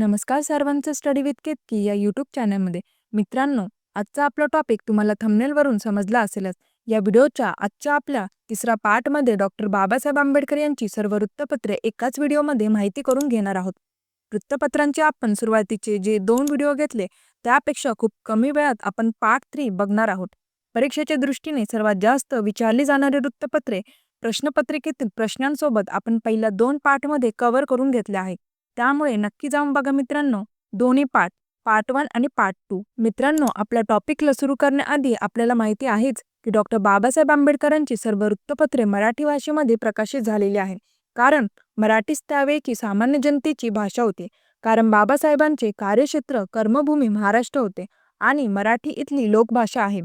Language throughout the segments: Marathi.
नमस्कार सर्वांचं स्टडी विथ केतकी या यूट्यूब चॅनलमध्ये. मित्रांनो आजचा आपला टॉपिक तुम्हाला थंबनेलवरून समजला असेलच. या व्हिडिओच्या आजच्या आपल्या तिसरा पार्टमध्ये डॉक्टर बाबासाहेब आंबेडकर यांची सर्व वृत्तपत्रे एकाच व्हिडिओमध्ये माहिती करून घेणार आहोत. वृत्तपत्रांचे आपण सुरुवातीचे जे दोन व्हिडिओ घेतले त्यापेक्षा खूप कमी वेळात आपण पार्ट थ्री बघणार आहोत. परीक्षेच्या दृष्टीने सर्वात जास्त विचारली जाणारी वृत्तपत्रे प्रश्नपत्रिकेतील प्रश्नांसोबत आपण पहिल्या दोन पार्टमध्ये कव्हर करून घेतले आहे. त्यामुळे नक्की जाऊन बघा मित्रांनो. दोन्ही पार्ट पार्ट वन आणि पार्ट टू मित्रांनो आपल्या टॉपिकला सुरू करण्याआधी आपल्याला माहिती आहेच की डॉक्टर बाबासाहेब आंबेडकरांची सर्व वृत्तपत्रे मराठी भाषेमध्ये प्रकाशित झालेली आहेत. कारण मराठीच त्यावेळी सामान्य जनतेची भाषा होती. कारण बाबासाहेबांचे कार्यक्षेत्र कर्मभूमी महाराष्ट्र होते आणि मराठी इथली लोकभाषा आहे.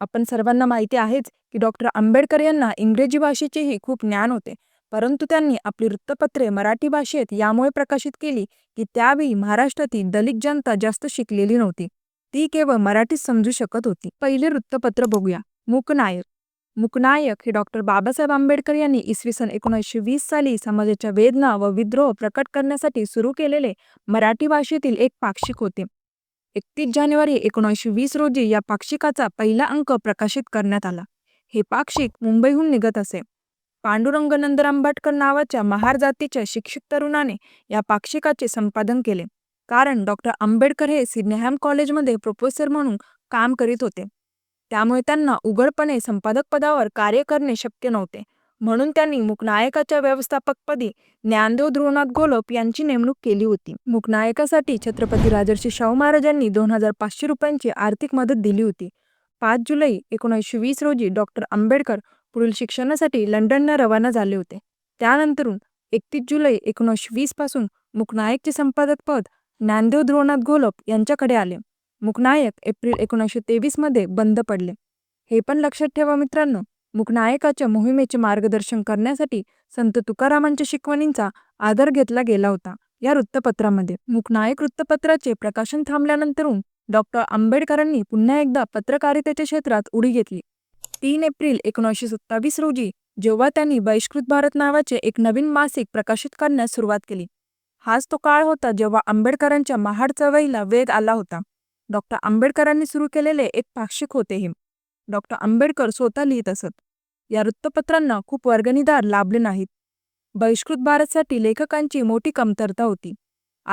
आपण सर्वांना माहिती आहेच की डॉक्टर आंबेडकर यांना इंग्रजी भाषेचेही खूप ज्ञान होते. परंतु त्यांनी आपली वृत्तपत्रे मराठी भाषेत यामुळे प्रकाशित केली की त्यावेळी महाराष्ट्रातील दलित जनता जास्त शिकलेली नव्हती. ती केवळ मराठीत समजू शकत होती. पहिले वृत्तपत्र बघूया. मूकनायक. मूकनायक हे डॉक्टर बाबासाहेब आंबेडकर यांनी इसवी सन एकोणीसशे वीस साली समाजाच्या वेदना व विद्रोह प्रकट करण्यासाठी सुरू केलेले मराठी भाषेतील एक पाक्षिक होते. एकतीस जानेवारी एकोणीसशे वीस रोजी या पाक्षिकाचा पहिला अंक प्रकाशित करण्यात आला. हे पाक्षिक मुंबईहून निघत असे. पांडुरंग नंदर आंबेडकर नावाच्या महार जातीच्या शिक्षित तरुणाने या पाक्षिकाचे संपादन केले. कारण डॉक्टर आंबेडकर हे सिडनेहॅम कॉलेजमध्ये प्रोफेसर म्हणून काम करीत होते. त्यामुळे त्यांना उघडपणे संपादक पदावर कार्य करणे शक्य नव्हते. म्हणून त्यांनी मुकनायकाच्या व्यवस्थापकपदी ज्ञानदेव ध्रुवनाथ गोलप यांची नेमणूक केली होती. मुकनायकासाठी छत्रपती राजर्षी शाहू महाराजांनी दोन हजार पाचशे रुपयांची आर्थिक मदत दिली होती. पाच जुलै एकोणीसशे वीस रोजी डॉक्टर आंबेडकर पुढील शिक्षणासाठी लंडनला रवाना झाले होते. त्यानंतरून एकतीस जुलै एकोणीसशे वीसपासून मुकनायकचे संपादकपद ज्ञानदेव ध्रुवनाथ घोलप यांच्याकडे आले. मुकनायक एप्रिल एकोणीसशे तेवीसमध्ये बंद पडले. हे पण लक्षात ठेवा मित्रांनो मुकनायकाच्या मोहिमेचे मार्गदर्शन करण्यासाठी संत तुकारामांच्या शिकवणींचा आदर घेतला गेला होता या वृत्तपत्रामध्ये. मुकनायक वृत्तपत्राचे प्रकाशन थांबल्यानंतरून डॉक्टर आंबेडकरांनी पुन्हा एकदा पत्रकारितेच्या क्षेत्रात उडी घेतली. तीन एप्रिल एकोणीसशे सत्तावीस रोजी जेव्हा त्यांनी बहिष्कृत भारत नावाचे एक नवीन मासिक प्रकाशित करण्यास सुरुवात केली. हाच तो काळ होता जेव्हा आंबेडकरांच्या महाड चळवळीला वेग आला होता. डॉक्टर आंबेडकरांनी सुरू केलेले एक पाक्षिक होते हे. डॉक्टर आंबेडकर स्वतः लिहित असत या वृत्तपत्रांना खूप वर्गणीदार लाभले नाहीत. बहिष्कृत भारतसाठी लेखकांची मोठी कमतरता होती.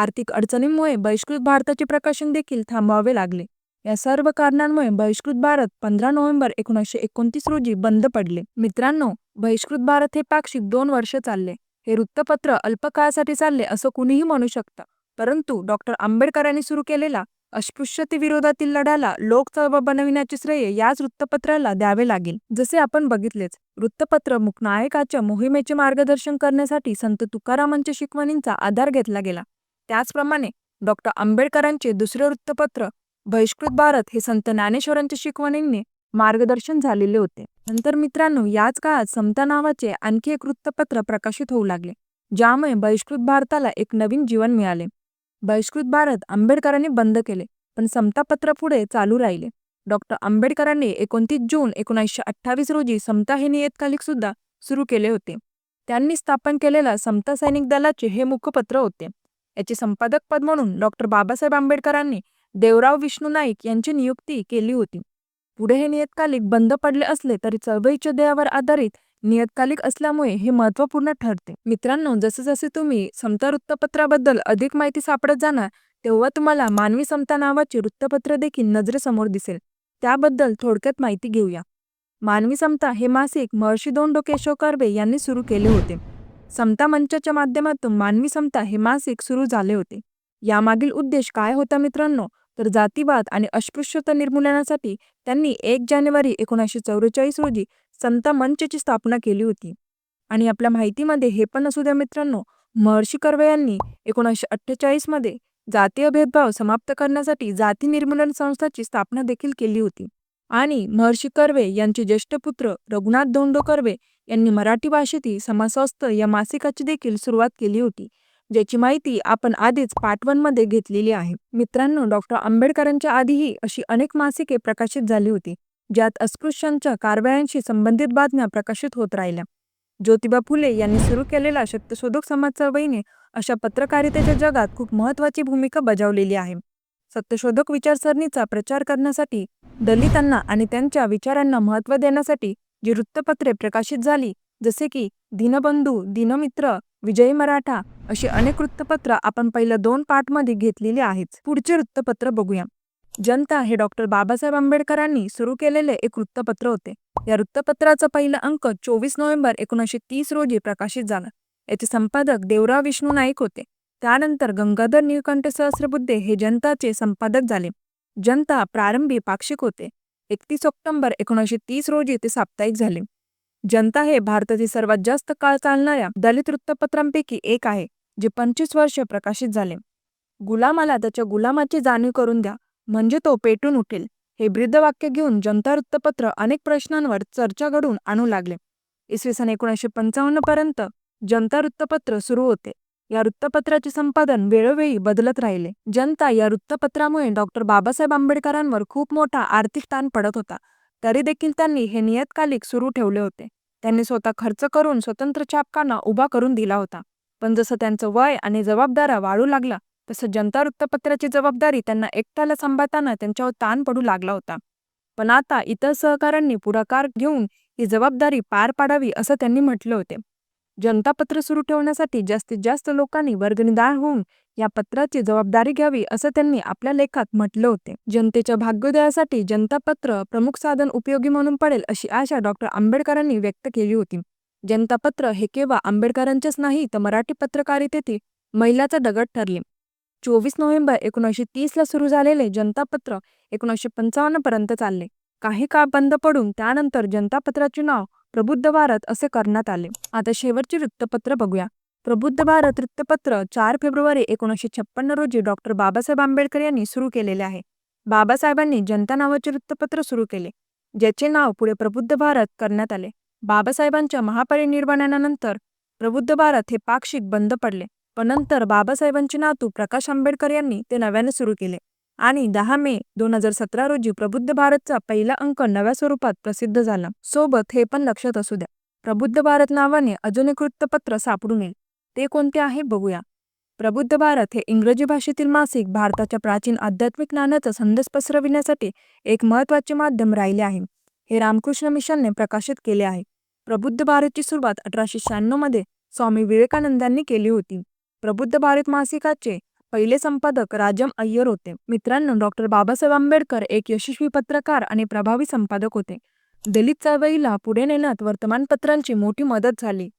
आर्थिक अडचणींमुळे बहिष्कृत भारताचे प्रकाशन देखील थांबवावे लागले. या सर्व कारणांमुळे बहिष्कृत भारत पंधरा नोव्हेंबर एकोणीसशे एकोणतीस रोजी बंद पडले. मित्रांनो बहिष्कृत भारत हे पाक्षिक दोन वर्ष चालले. हे वृत्तपत्र अल्पकाळासाठी चालले असं कुणीही म्हणू शकतं. परंतु डॉक्टर आंबेडकरांनी सुरू केलेला अस्पृश्यते विरोधातील लढ्याला लोक चळवळ बनविण्याचे श्रेय याच वृत्तपत्राला द्यावे लागेल. जसे आपण बघितलेच वृत्तपत्र मुकनायकाच्या मोहिमेचे मार्गदर्शन करण्यासाठी संत तुकारामांच्या शिकवणींचा आधार घेतला गेला. त्याचप्रमाणे डॉक्टर आंबेडकरांचे दुसरे वृत्तपत्र बहिष्कृत भारत हे संत ज्ञानेश्वरांच्या शिकवणींनी मार्गदर्शन झालेले होते. नंतर मित्रांनो याच काळात समता नावाचे आणखी एक वृत्तपत्र प्रकाशित होऊ लागले ज्यामुळे बहिष्कृत भारताला एक नवीन जीवन मिळाले. बहिष्कृत भारत आंबेडकरांनी बंद केले पण समता पत्र पुढे चालू राहिले. डॉक्टर आंबेडकरांनी एकोणतीस जून एकोणीसशे अठ्ठावीस रोजी समता हे नियतकालिक सुद्धा सुरू केले होते. त्यांनी स्थापन केलेल्या समता सैनिक दलाचे हे मुखपत्र होते. याचे संपादक पद म्हणून डॉक्टर बाबासाहेब आंबेडकरांनी देवराव विष्णू नाईक यांची नियुक्ती केली होती. पुढे हे नियतकालिक बंद पडले असले तरी चळवळीच्या ध्येयावर आधारित नियतकालिक असल्यामुळे हे महत्त्वपूर्ण ठरते. मित्रांनो जसे जसे तुम्ही समता वृत्तपत्राबद्दल अधिक माहिती सापडत जाणार तेव्हा तुम्हाला मानवी समता नावाचे वृत्तपत्र देखील नजरेसमोर दिसेल. त्याबद्दल थोडक्यात माहिती घेऊया. मानवी समता हे मासिक महर्षी दोंडो केशव कर्वे यांनी सुरू केले होते. समता मंचाच्या माध्यमातून मानवी समता हे मासिक सुरू झाले होते. यामागील उद्देश काय होता मित्रांनो? तर जातीवाद आणि अस्पृश्यता निर्मूलनासाठी त्यांनी एक जानेवारी एकोणीसशे चौवेचाळीस रोजी संत मंचची स्थापना केली होती. आणि आपल्या माहितीमध्ये हे पण असू द्या मित्रांनो महर्षी कर्वे यांनी एकोणीसशे अठ्ठेचाळीसमध्ये जातीय भेदभाव समाप्त करण्यासाठी जाती निर्मूलन संस्थाची स्थापना देखील केली होती. आणि महर्षी कर्वे यांचे ज्येष्ठ पुत्र रघुनाथ धोंडो कर्वे यांनी मराठी भाषेतील समासस्थ या मासिकाची देखील सुरुवात केली होती ज्याची माहिती आपण आधीच पार्टमध्ये घेतलेली आहे. मित्रांनो डॉक्टर आंबेडकरांच्या आधीही अशी अनेक मासिके प्रकाशित झाली होती ज्यात अस्पृश्यांच्या कारवायांशी संबंधित बातम्या प्रकाशित होत राहिल्या. ज्योतिबा फुले यांनी सुरू केलेल्या सत्यशोधक समाज चळवळीने अशा पत्रकारितेच्या जगात खूप महत्त्वाची भूमिका बजावलेली आहे. सत्यशोधक विचारसरणीचा प्रचार करण्यासाठी दलितांना आणि त्यांच्या विचारांना महत्त्व देण्यासाठी जी वृत्तपत्रे प्रकाशित झाली जसे की दिनबंधू दिनमित्र विजय मराठा अशी अनेक वृत्तपत्र आपण पहिल्या दोन पार्टमध्ये घेतलेली आहेत. पुढचे वृत्तपत्र बघूया. जनता हे डॉक्टर बाबासाहेब आंबेडकरांनी सुरू केलेले एक वृत्तपत्र होते. या वृत्तपत्राचा पहिला अंक चोवीस नोव्हेंबर एकोणीसशे तीस रोजी प्रकाशित झाला. याचे संपादक देवराव विष्णू नाईक होते. त्यानंतर गंगाधर नीलकंठ सहस्रबुद्धे हे जनताचे संपादक झाले. जनता प्रारंभी पाक्षिक होते. एकतीस ऑक्टोबर एकोणीसशे तीस रोजी ते साप्ताहिक झाले. जनता हे भारतातील सर्वात जास्त काळ चालणाऱ्या दलित वृत्तपत्रांपैकी एक आहे जे पंचवीस वर्षे प्रकाशित झाले. गुलामाला त्याच्या गुलामाची जाणीव करून द्या म्हणजे तो पेटून उठेल हे ब्रीदवाक्य घेऊन जनता वृत्तपत्र अनेक प्रश्नांवर चर्चा घडून आणू लागले. इसवी सन एकोणीसशे पंचावन्न पर्यंत जनता वृत्तपत्र सुरू होते. या वृत्तपत्राचे संपादन वेळोवेळी बदलत राहिले. जनता या वृत्तपत्रामुळे डॉक्टर बाबासाहेब आंबेडकरांवर खूप मोठा आर्थिक ताण पडत होता. तरी देखील त्यांनी हे नियतकालिक सुरू ठेवले होते. त्यांनी स्वतः खर्च करून स्वतंत्र छापखाना उभा करून दिला होता. पण जसं त्यांचं वय आणि जबाबदाऱ्या वाढू लागला तसं जनता वृत्तपत्राची जबाबदारी त्यांना एकट्याला सांभाळताना त्यांच्यावर ताण पडू लागला होता. पण आता इतर सहकाऱ्यांनी पुढाकार घेऊन ही जबाबदारी पार पाडावी असं त्यांनी म्हटले होते. जनता पत्र सुरू ठेवण्यासाठी जास्तीत जास्त लोकांनी वर्गणीदार होऊन या पत्राची जबाबदारी घ्यावी असं त्यांनी आपल्या लेखात म्हटलं होते. जनतेच्या भाग्योदयासाठी जनता पत्र प्रमुख साधन उपयोगी म्हणून पडेल अशी आशा डॉक्टर आंबेडकरांनी व्यक्त केली होती. जनता पत्र हे केवळ आंबेडकरांचेच नाही तर मराठी पत्रकारितेतील महिलाचा दगड ठरले. चोवीस नोव्हेंबर एकोणीसशे तीसला सुरू झालेले जनता पत्र एकोणीसशे पंचावन्न पर्यंत चालले. काही काळ बंद पडून त्यानंतर जनता पत्राचे नाव प्रबुद्ध भारत असे करण्यात आले. आता शेवटचे वृत्तपत्र बघूया. प्रबुद्ध भारत वृत्तपत्र चार फेब्रुवारी एकोणीसशे छप्पन्न रोजी डॉक्टर बाबासाहेब आंबेडकर यांनी सुरू केलेले आहे. बाबासाहेबांनी जनता नावाचे वृत्तपत्र सुरू केले ज्याचे नाव पुढे प्रबुद्ध भारत करण्यात आले. बाबासाहेबांच्या महापरिनिर्वाणानंतर प्रबुद्ध भारत हे पाक्षिक बंद पडले पण नंतर बाबासाहेबांचे नातू प्रकाश आंबेडकर यांनी ते नव्याने सुरू केले. आणि दहा मे दोन हजार सतरा रोजी प्रबुद्ध भारतचा पहिला अंक नव्या स्वरूपात प्रसिद्ध झाला. सोबत हे पण लक्षात असू द्या. प्रबुद्ध भारत नावाने अजून एक वृत्तपत्र सापडून येईल. ते कोणते आहे बघूया. प्रबुद्ध भारत हे इंग्रजी भाषेतील मासिक भारताच्या प्राचीन आध्यात्मिक ज्ञानाचा संदेश पसरविण्यासाठी एक महत्त्वाचे माध्यम राहिले आहे. हे रामकृष्ण मिशनने प्रकाशित केले आहे. प्रबुद्ध भारतची सुरुवात अठराशे शहाण्णवमध्ये स्वामी विवेकानंदांनी केली होती. प्रबुद्ध भारत मासिकाचे पहिले संपादक राजम अय्यर होते. मित्रांनो डॉक्टर बाबासाहेब आंबेडकर एक यशस्वी पत्रकार आणि प्रभावी संपादक होते. दलित चळवळीला पुढे नेण्यात वर्तमानपत्रांची मोठी मदत झाली.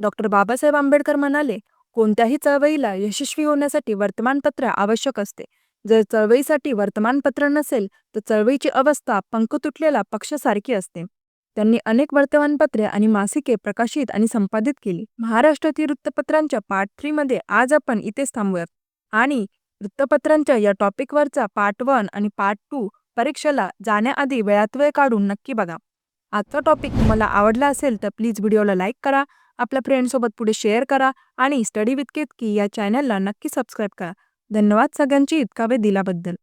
डॉक्टर बाबासाहेब आंबेडकर म्हणाले कोणत्याही चळवळीला यशस्वी होण्यासाठी वर्तमानपत्र आवश्यक असते. जर चळवळीसाठी वर्तमानपत्र नसेल तर चळवळीची अवस्था पंख तुटलेला पक्षासारखी असते. त्यांनी अनेक वर्तमानपत्रे आणि मासिके प्रकाशित आणि संपादित केली. महाराष्ट्रातील वृत्तपत्रांच्या पार्ट थ्रीमध्ये आज आपण इथेच थांबूयात. आणि वृत्तपत्रांच्या या टॉपिकवरचा पार्ट वन आणि पार्ट टू परीक्षेला जाण्याआधी वेळात वेळ काढून नक्की बघा. आजचा टॉपिक तुम्हाला आवडला असेल तर प्लीज व्हिडिओला लाईक करा आपल्या फ्रेंडसोबत पुढे शेअर करा आणि स्टडी विथ केतकी या चॅनलला नक्की सबस्क्राईब करा. धन्यवाद सगळ्यांची इतका वेळ दिल्याबद्दल.